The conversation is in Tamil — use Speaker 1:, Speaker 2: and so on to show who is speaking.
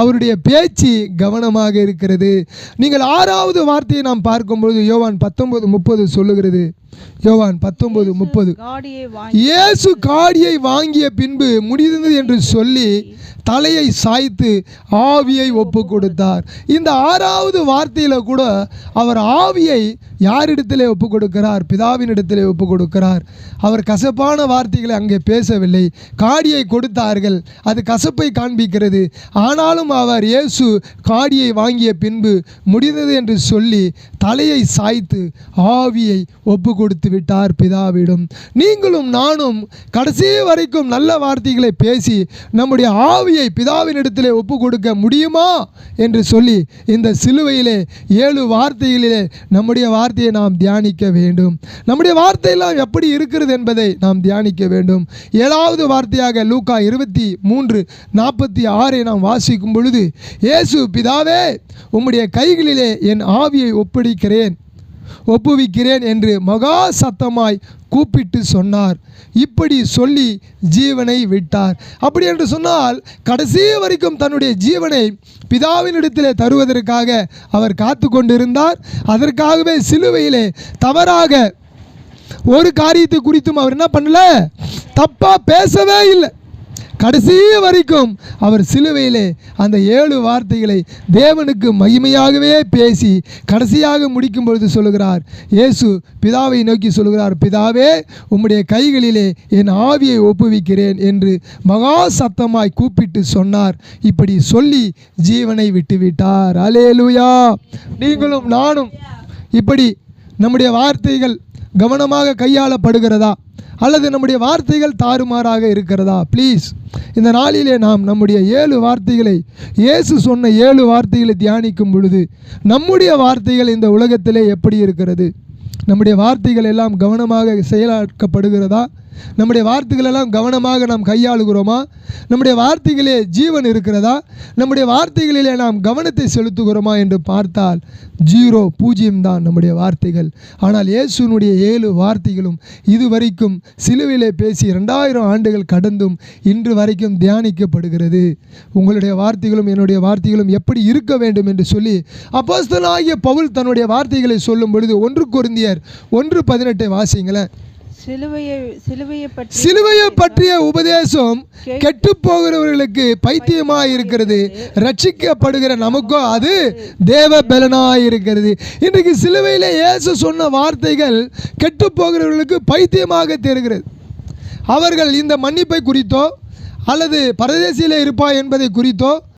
Speaker 1: அவருடைய பேச்சு கவனமாக இருக்கிறது நீங்கள் ஆறாவது வார்த்தையை நாம் பார்க்கும்பொழுது யோவான் பத்தொன்பது முப்பது சொல்லுகிறது யோவான் பத்தொன்பது முப்பது இயேசு காடியை வாங்கிய பின்பு முடிந்தது என்று சொல்லி தலையை சாய்த்து ஆவியை ஒப்பு கொடுத்தார் இந்த ஆறாவது வார்த்தையில் கூட அவர் ஆவியை யாரிடத்திலே ஒப்பு கொடுக்கிறார் இடத்திலே ஒப்பு கொடுக்கிறார் அவர் கசப்பான வார்த்தைகளை அங்கே பேசவில்லை காடியை கொடுத்தார்கள் அது கசப்பை காண்பிக்கிறது ஆனாலும் அவர் இயேசு காடியை வாங்கிய பின்பு முடிந்தது என்று சொல்லி தலையை சாய்த்து ஆவியை ஒப்பு கொடுத்து விட்டார் பிதாவிடம் நீங்களும் நானும் கடைசி வரைக்கும் நல்ல வார்த்தைகளை பேசி நம்முடைய ஆவியை பிள்ளையை பிதாவினிடத்திலே ஒப்பு கொடுக்க முடியுமா என்று சொல்லி இந்த சிலுவையிலே ஏழு வார்த்தைகளிலே நம்முடைய வார்த்தையை நாம் தியானிக்க வேண்டும் நம்முடைய வார்த்தையெல்லாம் எப்படி இருக்கிறது என்பதை நாம் தியானிக்க வேண்டும் ஏழாவது வார்த்தையாக லூக்கா இருபத்தி மூன்று நாற்பத்தி ஆறை நாம் வாசிக்கும் பொழுது இயேசு பிதாவே உம்முடைய கைகளிலே என் ஆவியை ஒப்படைக்கிறேன் ஒப்புவிக்கிறேன் என்று மகா சத்தமாய் கூப்பிட்டு சொன்னார் இப்படி சொல்லி ஜீவனை விட்டார் அப்படி என்று சொன்னால் கடைசி வரைக்கும் தன்னுடைய ஜீவனை பிதாவினிடத்திலே தருவதற்காக அவர் காத்து கொண்டிருந்தார் அதற்காகவே சிலுவையிலே தவறாக ஒரு காரியத்தை குறித்தும் அவர் என்ன பண்ணல தப்பாக பேசவே இல்லை கடைசி வரைக்கும் அவர் சிலுவையிலே அந்த ஏழு வார்த்தைகளை தேவனுக்கு மகிமையாகவே பேசி கடைசியாக முடிக்கும் பொழுது சொல்லுகிறார் இயேசு பிதாவை நோக்கி சொல்லுகிறார் பிதாவே உம்முடைய கைகளிலே என் ஆவியை ஒப்புவிக்கிறேன் என்று மகா சத்தமாய் கூப்பிட்டு சொன்னார் இப்படி சொல்லி ஜீவனை விட்டுவிட்டார் அலேலுயா நீங்களும் நானும் இப்படி நம்முடைய வார்த்தைகள் கவனமாக கையாளப்படுகிறதா அல்லது நம்முடைய வார்த்தைகள் தாறுமாறாக இருக்கிறதா ப்ளீஸ் இந்த நாளிலே நாம் நம்முடைய ஏழு வார்த்தைகளை இயேசு சொன்ன ஏழு வார்த்தைகளை தியானிக்கும் பொழுது நம்முடைய வார்த்தைகள் இந்த உலகத்திலே எப்படி இருக்கிறது நம்முடைய வார்த்தைகள் எல்லாம் கவனமாக செயலாக்கப்படுகிறதா நம்முடைய வார்த்தைகளெல்லாம் கவனமாக நாம் கையாளுகிறோமா நம்முடைய வார்த்தைகளே ஜீவன் இருக்கிறதா நம்முடைய வார்த்தைகளிலே நாம் கவனத்தை செலுத்துகிறோமா என்று பார்த்தால் ஜீரோ பூஜ்ஜியம்தான் நம்முடைய வார்த்தைகள் ஆனால் இயேசுனுடைய ஏழு வார்த்தைகளும் இதுவரைக்கும் சிலுவிலே பேசி ரெண்டாயிரம் ஆண்டுகள் கடந்தும் இன்று வரைக்கும் தியானிக்கப்படுகிறது உங்களுடைய வார்த்தைகளும் என்னுடைய வார்த்தைகளும் எப்படி இருக்க வேண்டும் என்று சொல்லி அப்போஸ்தலாகிய பவுல் தன்னுடைய வார்த்தைகளை சொல்லும் பொழுது ஒன்று குருந்தியர் ஒன்று பதினெட்டை வாசிங்களேன்
Speaker 2: சிலுவையை பற்றிய உபதேசம் கெட்டு போகிறவர்களுக்கு பைத்தியமா இருக்கிறது ரட்சிக்கப்படுகிற நமக்கும் அது தேவ பலனா இருக்கிறது இன்றைக்கு சிலுவையில் இயேசு சொன்ன வார்த்தைகள் கெட்டு போகிறவர்களுக்கு பைத்தியமாக தெரிகிறது அவர்கள் இந்த மன்னிப்பை குறித்தோ அல்லது பரதேசியில் இருப்பா என்பதை குறித்தோ